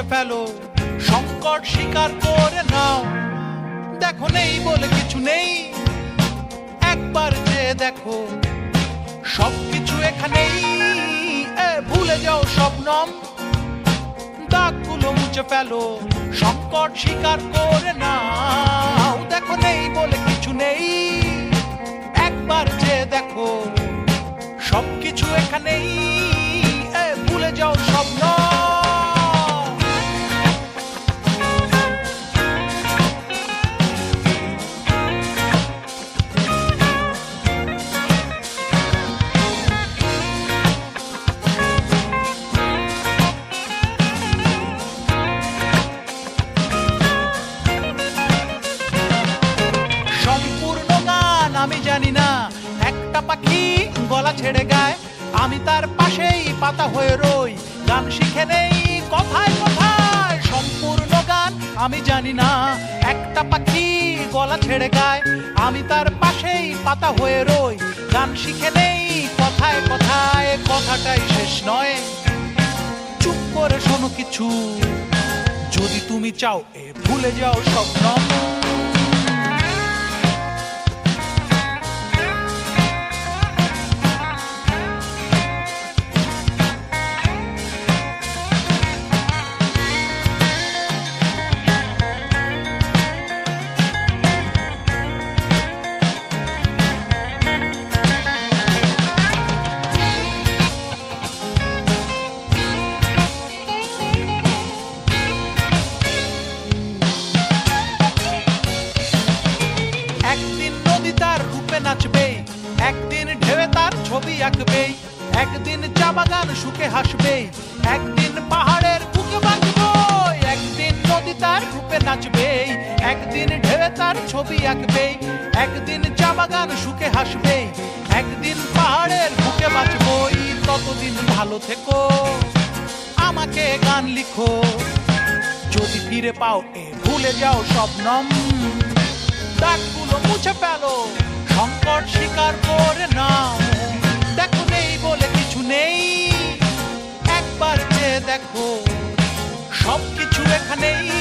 মুছে ফেলো, সংকট স্বীকার করে নাও। দেখো নেই বলে কিছু নেই, একবার যে দেখো, সবকিছু এখানেই। ভুলে যাও স্বপ্নম দাগগুলো মুছে ফেলো, সংকট স্বীকার করে নাও। দেখো নেই বলে কিছু নেই, একবার যে দেখো, সবকিছু এখানেই। একটা পাখি গলা ছেড়ে গায়। আমি তার পাশেই পাতা হয়ে রই। গান শিখে নেই, কথায় কথায় সম্পূর্ণ গান। আমি জানি না, একটা পাখি গলা ছেড়ে গায়। আমি তার পাশেই পাতা হয়ে রই। গান শিখে নেই, কথায় কথায় কথাটাই শেষ নয়। চুপ করে শোনো কিছু। যদি তুমি চাও এ ভুলে যাও স্বপ্ন একদিন ছবি একদিন চা বাগান শুকে হাসবে, একদিন পাহাড়ের বুকে বাঁচবো, একদিন নদী তার রূপে নাচবে, একদিন ঢেউে তার ছবি আঁকবে, একদিন চা বাগান শুকে হাসবে, একদিন পাহাড়ের বুকে বাঁচবো ততদিন ভালো থেকো, আমাকে গান লিখো, যদি ফিরে পাও এ ভুলে যাও স্বপ্নম দাগগুলো মুছে ফেলো, সংকট স্বীকার করে নাও সবকিছু এখানেই